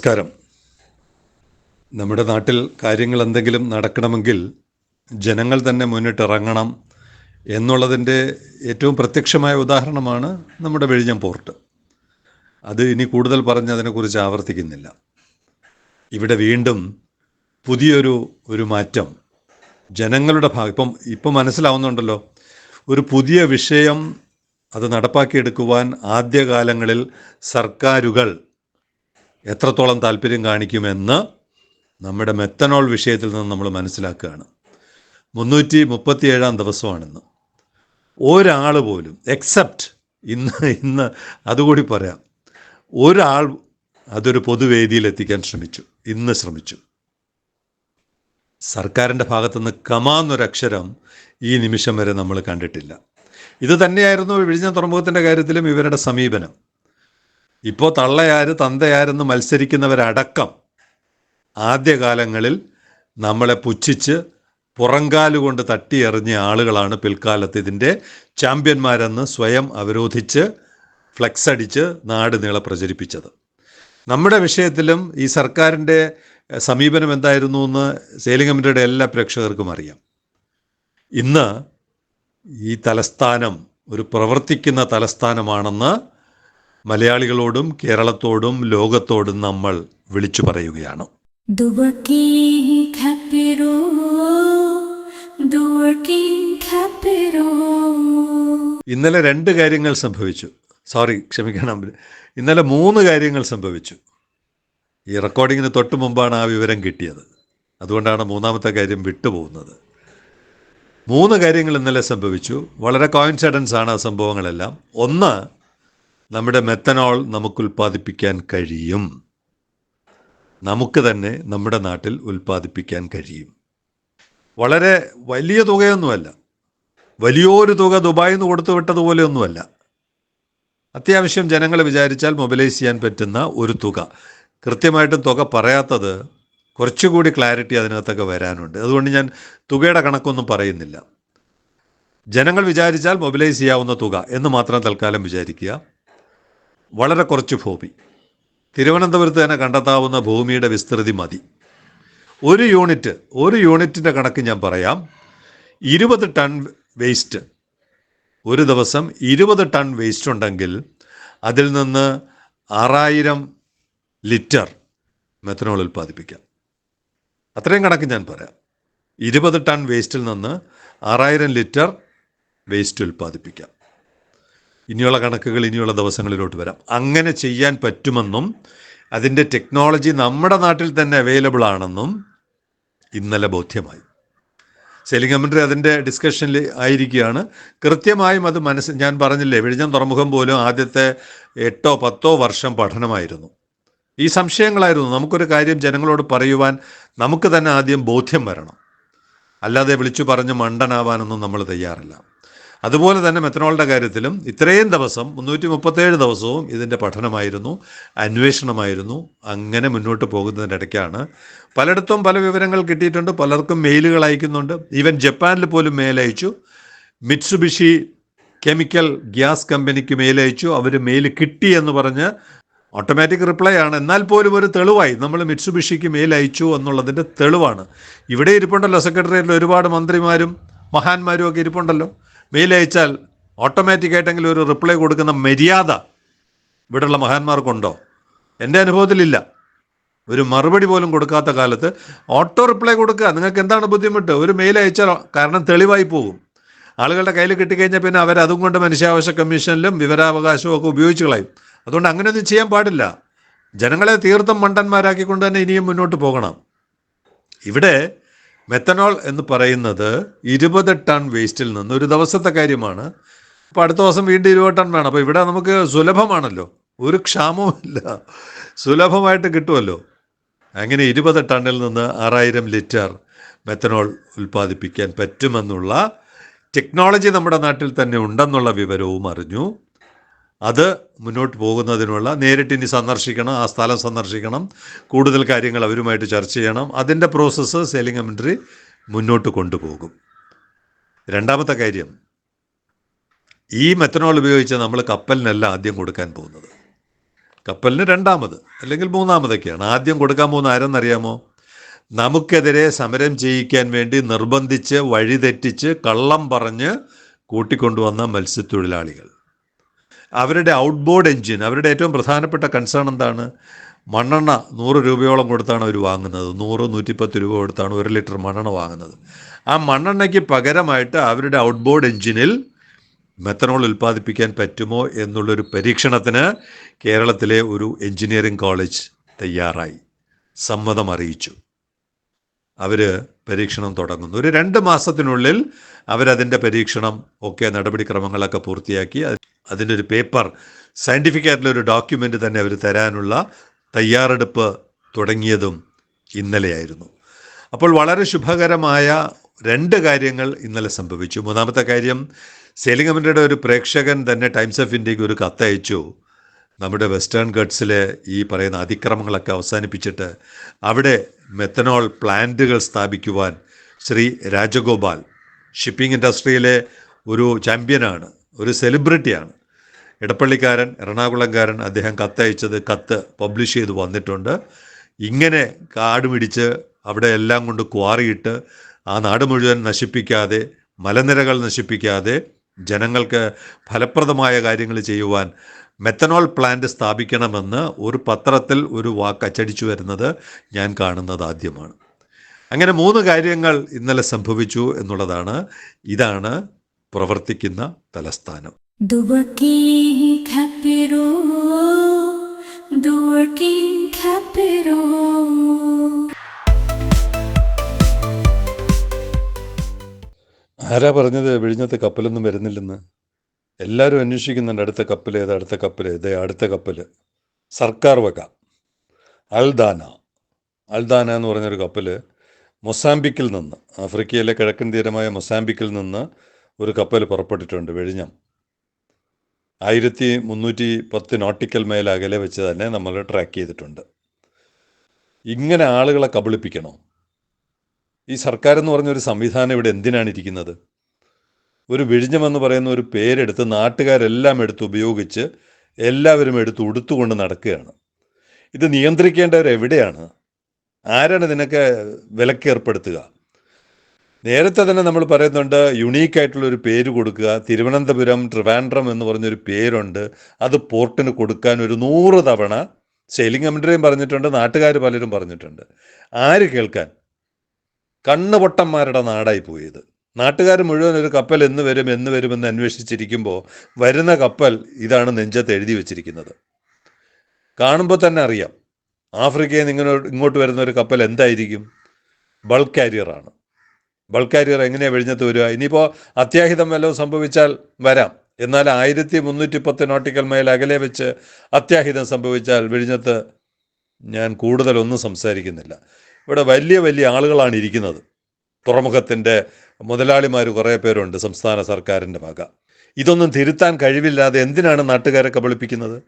നമസ്കാരം. നമ്മുടെ നാട്ടിൽ കാര്യങ്ങൾ എന്തെങ്കിലും നടക്കണമെങ്കിൽ ജനങ്ങൾ തന്നെ മുന്നിട്ടിറങ്ങണം എന്നുള്ളതിന്റെ ഏറ്റവും പ്രത്യക്ഷമായ ഉദാഹരണമാണ് നമ്മുടെ വിഴിഞ്ഞം പോർട്ട്. അത് ഇനി കൂടുതൽ പറഞ്ഞ് അതിനെക്കുറിച്ച് ആവർത്തിക്കുന്നില്ല. ഇവിടെ വീണ്ടും പുതിയൊരു ഒരു മാറ്റം. ജനങ്ങളുടെ ഭാഗം ഇപ്പം ഇപ്പം മനസ്സിലാവുന്നുണ്ടല്ലോ. ഒരു പുതിയ വിഷയം അത് നടപ്പാക്കിയെടുക്കുവാൻ ആദ്യകാലങ്ങളിൽ സർക്കാരുകൾ എത്രത്തോളം താല്പര്യം കാണിക്കുമെന്ന് നമ്മുടെ മെത്തനോൾ വിഷയത്തിൽ നിന്ന് നമ്മൾ മനസ്സിലാക്കുകയാണ്. മുന്നൂറ്റി മുപ്പത്തി ഏഴാം ദിവസമാണിന്ന്. ഒരാൾ പോലും എക്സെപ്റ്റ് ഇന്ന് ഇന്ന് അതുകൂടി പറയാം. ഒരാൾ അതൊരു പൊതുവേദിയിൽ എത്തിക്കാൻ ശ്രമിച്ചു. ഇന്ന് ശ്രമിച്ചു. സർക്കാരിന്റെ ഭാഗത്തുനിന്ന് കമാന്നൊരക്ഷരം ഈ നിമിഷം വരെ നമ്മൾ കണ്ടിട്ടില്ല. ഇത് തന്നെയായിരുന്നു വിഴിഞ്ഞ തുറമുഖത്തിന്റെ കാര്യത്തിലും ഇവരുടെ സമീപനം. ഇപ്പോൾ തള്ളയാര് തന്തയാരെന്ന് മത്സരിക്കുന്നവരടക്കം ആദ്യകാലങ്ങളിൽ നമ്മളെ പുച്ഛിച്ച് പുറങ്കാലുകൊണ്ട് തട്ടിയെറിഞ്ഞ ആളുകളാണ് പിൽക്കാലത്ത് ഇതിന്റെ ചാമ്പ്യന്മാരെന്ന് സ്വയം അവരോധിച്ച് ഫ്ലെക്സ് അടിച്ച് നാട് നീളെ പ്രചരിപ്പിച്ചത്. നമ്മുടെ വിഷയത്തിലും ഈ സർക്കാരിന്റെ സമീപനം എന്തായിരുന്നു എന്ന് സേലിംഗമിന്റെ എല്ലാ പ്രേക്ഷകർക്കും അറിയാം. ഇന്ന് ഈ തലസ്ഥാനം ഒരു പ്രവർത്തിക്കുന്ന തലസ്ഥാനമാണെന്ന് മലയാളികളോടും കേരളത്തോടും ലോകത്തോടും നമ്മൾ വിളിച്ചു പറയുകയാണ്. ഇന്നലെ രണ്ട് കാര്യങ്ങൾ സംഭവിച്ചു. സോറി ക്ഷമിക്കണം ഇന്നലെ മൂന്ന് കാര്യങ്ങൾ സംഭവിച്ചു. ഈ റെക്കോർഡിങ്ങിന് തൊട്ട് മുമ്പാണ് ആ വിവരം കിട്ടിയത്. അതുകൊണ്ടാണ് മൂന്നാമത്തെ കാര്യം വിട്ടുപോകുന്നത്. മൂന്ന് കാര്യങ്ങൾ ഇന്നലെ സംഭവിച്ചു. വളരെ കോയിൻസിഡൻസ് ആണ് ആ സംഭവങ്ങളെല്ലാം. ഒന്ന് നമ്മുടെ മെത്തനോൾ നമുക്ക് ഉൽപ്പാദിപ്പിക്കാൻ കഴിയും. നമുക്ക് തന്നെ നമ്മുടെ നാട്ടിൽ ഉൽപ്പാദിപ്പിക്കാൻ കഴിയും. വളരെ വലിയ തുകയൊന്നുമല്ല. വലിയൊരു തുക ദുബായിൽ നിന്ന് കൊടുത്തു വിട്ടതുപോലെയൊന്നുമല്ല. അത്യാവശ്യം ജനങ്ങൾ വിചാരിച്ചാൽ മൊബിലൈസ് ചെയ്യാൻ പറ്റുന്ന ഒരു തുക. കൃത്യമായിട്ടും തുക പറയാത്തത് കുറച്ചുകൂടി ക്ലാരിറ്റി അതിനകത്തൊക്കെ വരാനുണ്ട്. അതുകൊണ്ട് ഞാൻ തുകയുടെ കണക്കൊന്നും പറയുന്നില്ല. ജനങ്ങൾ വിചാരിച്ചാൽ മൊബിലൈസ് ചെയ്യാവുന്ന തുക എന്ന് മാത്രം തൽക്കാലം വിചാരിക്കുക. വളരെ കുറച്ച് ഭൂമി. തിരുവനന്തപുരത്ത് തന്നെ കണ്ടെത്താവുന്ന ഭൂമിയുടെ വിസ്തൃതി മതി. ഒരു യൂണിറ്റ് ഒരു യൂണിറ്റിന്റെ കണക്ക് ഞാൻ പറയാം. ഇരുപത് ടൺ വേസ്റ്റ്. ഒരു ദിവസം ഇരുപത് ടൺ വേസ്റ്റ് ഉണ്ടെങ്കിൽ അതിൽ നിന്ന് ആറായിരം ലിറ്റർ മെത്തനോൾ ഉൽപ്പാദിപ്പിക്കാം. അത്രയും കണക്ക് ഞാൻ പറയാം. ഇരുപത് ടൺ വേസ്റ്റിൽ നിന്ന് ആറായിരം ലിറ്റർ വേസ്റ്റ് ഉൽപ്പാദിപ്പിക്കാം. ഇനിയുള്ള കണക്കുകൾ ഇനിയുള്ള ദിവസങ്ങളിലോട്ട് വരാം. അങ്ങനെ ചെയ്യാൻ പറ്റുമെന്നും അതിന്റെ ടെക്നോളജി നമ്മുടെ നാട്ടിൽ തന്നെ അവൈലബിൾ ആണെന്നും ഇന്നലെ ബോധ്യമായി. സെലിംഗ് കമൻട്രി അതിന്റെ ഡിസ്കഷനിൽ ആയിരിക്കുകയാണ്. കൃത്യമായും അത് മനസ്സ് ഞാൻ പറഞ്ഞില്ലേ വിഴിഞ്ഞം തുറമുഖം പോലും ആദ്യത്തെ എട്ടോ പത്തോ വർഷം പഠനമായിരുന്നു. ഈ സംശയങ്ങളായിരുന്നു. നമുക്കൊരു കാര്യം ജനങ്ങളോട് പറയുവാൻ നമുക്ക് തന്നെ ആദ്യം ബോധ്യം വരണം. അല്ലാതെ വിളിച്ചു പറഞ്ഞ് മണ്ടനാവാനൊന്നും നമ്മൾ തയ്യാറല്ല. അതുപോലെ തന്നെ മെത്തനോളിന്റെ കാര്യത്തിലും ഇത്രയും ദിവസം മുന്നൂറ്റി മുപ്പത്തേഴ് ദിവസവും ഇതിന്റെ പഠനമായിരുന്നു അന്വേഷണമായിരുന്നു അങ്ങനെ മുന്നോട്ട് പോകുന്നതിന്റെ ഇടയ്ക്കാണ്. പലയിടത്തും പല വിവരങ്ങൾ കിട്ടിയിട്ടുണ്ട് പലർക്കും മെയിലുകൾ അയക്കുന്നുണ്ട്. ഈവൻ ജപ്പാനിൽ പോലും മെയിൽ അയച്ചു. മിറ്റ്സുബിഷി കെമിക്കൽ ഗ്യാസ് കമ്പനിക്ക് മെയിൽ അയച്ചു. അവർ മെയിൽ കിട്ടി എന്ന് പറഞ്ഞ് ഓട്ടോമാറ്റിക് റിപ്ലൈ ആണ്. എന്നാൽ പോലും ഒരു തെളിവായി. നമ്മൾ മിറ്റ്സുബിഷിക്ക് മെയിൽ അയച്ചു എന്നുള്ളതിന്റെ തെളിവാണ്. ഇവിടെ ഇരിപ്പുണ്ടല്ലോ സെക്രട്ടേറിയറ്റിൽ ഒരുപാട് മന്ത്രിമാരും മഹാന്മാരും ഒക്കെ ഇരിപ്പുണ്ടല്ലോ. മെയിൽ അയച്ചാൽ ഓട്ടോമാറ്റിക് ആയിട്ടെങ്കിലും ഒരു റിപ്ലൈ കൊടുക്കുന്ന മര്യാദ ഇവിടെയുള്ള മഹാന്മാർക്കുണ്ടോ? എന്റെ അനുഭവത്തിലില്ല. ഒരു മറുപടി പോലും കൊടുക്കാത്ത കാലത്ത് ഓട്ടോ റിപ്ലൈ കൊടുക്കുക. നിങ്ങൾക്ക് എന്താണ് ബുദ്ധിമുട്ട്? ഒരു മെയിൽ അയച്ചാൽ കാരണം തെളിവായി പോകും. ആളുകളുടെ കയ്യിൽ കിട്ടിക്കഴിഞ്ഞാൽ പിന്നെ അവരതും കൊണ്ട് മനുഷ്യാവകാശ കമ്മീഷനിലും വിവരാവകാശവും ഒക്കെ ഉപയോഗിച്ച് കളയും. അതുകൊണ്ട് അങ്ങനെയൊന്നും ചെയ്യാൻ പാടില്ല. ജനങ്ങളെ തീർത്തും മണ്ടന്മാരാക്കിക്കൊണ്ട് തന്നെ ഇനിയും മുന്നോട്ട് പോകണം. ഇവിടെ മെത്തനോൾ എന്ന് പറയുന്നത് ഇരുപത് ടൺ വേസ്റ്റിൽ നിന്ന് ഒരു ദിവസത്തെ കാര്യമാണ്. അപ്പോൾ അടുത്ത ദിവസം വീണ്ടും ഇരുപത് ടൺ വേണം. അപ്പോൾ ഇവിടെ നമുക്ക് സുലഭമാണല്ലോ. ഒരു ക്ഷാമവുമില്ല സുലഭമായിട്ട് കിട്ടുമല്ലോ. അങ്ങനെ ഇരുപത് ടണ്ണിൽ നിന്ന് ആറായിരം ലിറ്റർ മെത്തനോൾ ഉൽപ്പാദിപ്പിക്കാൻ പറ്റുമെന്നുള്ള ടെക്നോളജി നമ്മുടെ നാട്ടിൽ തന്നെ ഉണ്ടെന്നുള്ള വിവരവും അറിഞ്ഞു. അത് മുന്നോട്ട് പോകുന്നതിനുള്ള നേരിട്ട് ഇനി സന്ദർശിക്കണം ആ സ്ഥലം സന്ദർശിക്കണം കൂടുതൽ കാര്യങ്ങൾ അവരുമായിട്ട് ചർച്ച ചെയ്യണം. അതിന്റെ പ്രോസസ്സ് സെയിലിംഗ് കമൻട്രി മുന്നോട്ട് കൊണ്ടുപോകും. രണ്ടാമത്തെ കാര്യം ഈ മെത്തനോൾ ഉപയോഗിച്ച് നമ്മൾ കപ്പലിനല്ല ആദ്യം കൊടുക്കാൻ പോകുന്നത്. കപ്പലിന് രണ്ടാമത് അല്ലെങ്കിൽ മൂന്നാമതൊക്കെയാണ്. ആദ്യം കൊടുക്കാൻ പോകുന്ന ആരെന്നറിയാമോ? നമുക്കെതിരെ സമരം ചെയ്യിക്കാൻ വേണ്ടി നിർബന്ധിച്ച് വഴിതെറ്റിച്ച് കള്ളം പറഞ്ഞ് കൂട്ടിക്കൊണ്ടുവന്ന മത്സ്യത്തൊഴിലാളികൾ. അവരുടെ ഔട്ട്ബോർഡ് എഞ്ചിൻ അവരുടെ ഏറ്റവും പ്രധാനപ്പെട്ട കൺസേൺ എന്താണ്? മണ്ണെണ്ണ നൂറ് രൂപയോളം കൊടുത്താണ് അവർ വാങ്ങുന്നത്. നൂറ് നൂറ്റിപ്പത്ത് രൂപ കൊടുത്താണ് ഒരു ലിറ്റർ മണ്ണെണ്ണ വാങ്ങുന്നത്. ആ മണ്ണെണ്ണയ്ക്ക് പകരമായിട്ട് അവരുടെ ഔട്ട്ബോർഡ് എഞ്ചിനിൽ മെത്തനോൾ ഉൽപ്പാദിപ്പിക്കാൻ പറ്റുമോ എന്നുള്ളൊരു പരീക്ഷണത്തിന് കേരളത്തിലെ ഒരു എഞ്ചിനീയറിംഗ് കോളേജ് തയ്യാറായി. സമ്മതം അറിയിച്ചു. അവർ പരീക്ഷണം തുടങ്ങുന്നു. ഒരു രണ്ട് മാസത്തിനുള്ളിൽ അവരതിന്റെ പരീക്ഷണം ഒക്കെ നടപടിക്രമങ്ങളൊക്കെ പൂർത്തിയാക്കി. അത് അതിന്റെ ഒരു പേപ്പർ സയന്റിഫിക് ആയിട്ടുള്ള ഒരു ഡോക്യുമെന്റ് തന്നെ അവർ തരാനുള്ള തയ്യാറെടുപ്പ് തുടങ്ങിയതും ഇന്നലെയായിരുന്നു. അപ്പോൾ വളരെ ശുഭകരമായ രണ്ട് കാര്യങ്ങൾ ഇന്നലെ സംഭവിച്ചു. മൂന്നാമത്തെ കാര്യം സെയിലിംഗ് കമ്പനിയുടെ ഒരു പ്രേക്ഷകൻ തന്നെ ടൈംസ് ഓഫ് ഇന്ത്യയ്ക്ക് ഒരു കത്തയച്ചു. നമ്മുടെ വെസ്റ്റേൺ ഗഡ്സിലെ ഈ പറയുന്ന അതിക്രമങ്ങളൊക്കെ അവസാനിപ്പിച്ചിട്ട് അവിടെ മെത്തനോൾ പ്ലാന്റുകൾ സ്ഥാപിക്കുവാൻ ശ്രീ രാജഗോപാൽ ഷിപ്പിംഗ് ഇൻഡസ്ട്രിയിലെ ഒരു ചാമ്പ്യനാണ് ഒരു സെലിബ്രിറ്റിയാണ് ഇടപ്പള്ളിക്കാരൻ എറണാകുളംകാരൻ അദ്ദേഹം കത്തയച്ചത് കത്ത് പബ്ലിഷ് ചെയ്ത് വന്നിട്ടുണ്ട്. ഇങ്ങനെ കാട് പിടിച്ച് അവിടെ എല്ലാം കൊണ്ട് ക്വാറിയിട്ട് ആ നാട് മുഴുവൻ നശിപ്പിക്കാതെ മലനിരകൾ നശിപ്പിക്കാതെ ജനങ്ങൾക്ക് ഫലപ്രദമായ കാര്യങ്ങൾ ചെയ്യുവാൻ മെത്തനോൾ പ്ലാന്റ് സ്ഥാപിക്കണമെന്ന് ഒരു പത്രത്തിൽ ഒരു വാക്ക് അച്ചടിച്ചു വരുന്നത് ഞാൻ കാണുന്നത് ആദ്യമാണ്. അങ്ങനെ മൂന്ന് കാര്യങ്ങൾ ഇന്നലെ സംഭവിച്ചു എന്നുള്ളതാണ്. ഇതാണ് പ്രവർത്തിക്കുന്ന തലസ്ഥാനം. ആരാ പറഞ്ഞത്? വിഴിഞ്ഞത്തെ കപ്പലൊന്നും വരുന്നില്ലെന്ന്? എല്ലാവരും അന്വേഷിക്കുന്നുണ്ട് അടുത്ത കപ്പൽ ഏത് അടുത്ത കപ്പൽ ഏത് അടുത്ത കപ്പൽ സർക്കാർ വക. അൽദാന. അൽദാന എന്ന് പറഞ്ഞൊരു കപ്പൽ മൊസാമ്പിക്കിൽ നിന്ന് ആഫ്രിക്കയിലെ കിഴക്കൻ തീരമായ മൊസാമ്പിക്കിൽ നിന്ന് ഒരു കപ്പൽ പുറപ്പെട്ടിട്ടുണ്ട് വെഴിഞ്ഞം ആയിരത്തി മുന്നൂറ്റി പത്ത് നോട്ടിക്കൽ മൈൽ അകലെ വെച്ച് തന്നെ നമ്മൾ ട്രാക്ക് ചെയ്തിട്ടുണ്ട്. ഇങ്ങനെ ആളുകളെ കബളിപ്പിക്കണോ? ഈ സർക്കാർ എന്ന് പറഞ്ഞൊരു സംവിധാനം ഇവിടെ എന്തിനാണ് ഇരിക്കുന്നത്? ഒരു വിഴിഞ്ഞമെന്ന് പറയുന്ന ഒരു പേരെടുത്ത് നാട്ടുകാരെല്ലാം എടുത്ത് ഉപയോഗിച്ച് എല്ലാവരും എടുത്ത് ഉടുത്തുകൊണ്ട് നടക്കുകയാണ്. ഇത് നിയന്ത്രിക്കേണ്ടവർ എവിടെയാണ്? ആരാണ് ഇതിനൊക്കെ വിലക്ക് ഏർപ്പെടുത്തുക? നേരത്തെ തന്നെ നമ്മൾ പറയുന്നുണ്ട് യുണീക്ക് ആയിട്ടുള്ള ഒരു പേര് കൊടുക്കുക. തിരുവനന്തപുരം ട്രിവാൻഡ്രം എന്ന് പറഞ്ഞൊരു പേരുണ്ട്. അത് പോർട്ടിന് കൊടുക്കാൻ ഒരു നൂറ് തവണ കമ്പനിയും പറഞ്ഞിട്ടുണ്ട് നാട്ടുകാർ പലരും പറഞ്ഞിട്ടുണ്ട്. ആര് കേൾക്കാൻ? കണ്ണുപൊട്ടന്മാരുടെ നാടായി പോയത്. നാട്ടുകാർ മുഴുവൻ ഒരു കപ്പൽ എന്ന് വരും എന്ന് വരുമെന്ന് അന്വേഷിച്ചിരിക്കുമ്പോൾ വരുന്ന കപ്പൽ ഇതാണ് നെഞ്ചത്ത് എഴുതി വെച്ചിരിക്കുന്നത്. കാണുമ്പോൾ തന്നെ അറിയാം. ആഫ്രിക്കയിൽ നിന്ന് ഇങ്ങോട്ട് വരുന്ന ഒരു കപ്പൽ എന്തായിരിക്കും? ബൾക്ക് കാരിയറാണ് ബൾക്ക് കാരിയർ എങ്ങനെയാണ് വെഴിഞ്ഞത്ത് വരിക? ഇനിയിപ്പോൾ അത്യാഹിതം വല്ലതും സംഭവിച്ചാൽ വരാം. എന്നാൽ ആയിരത്തി മുന്നൂറ്റി പത്ത് നോട്ടിക്കൽ മൈൽ അകലെ വെച്ച് അത്യാഹിതം സംഭവിച്ചാൽ വിഴിഞ്ഞത്ത് ഞാൻ കൂടുതലൊന്നും സംസാരിക്കുന്നില്ല. ഇവിടെ വലിയ വലിയ ആളുകളാണ് ഇരിക്കുന്നത്. തുറമുഖത്തിന്റെ മുതലാളിമാർ കുറേ പേരുണ്ട് സംസ്ഥാന സർക്കാരിന്റെ വക. ഇതൊന്നും തിരുത്താൻ കഴിവില്ലാതെ എന്തിനാണ് നാട്ടുകാരെ കബളിപ്പിക്കുന്നത്?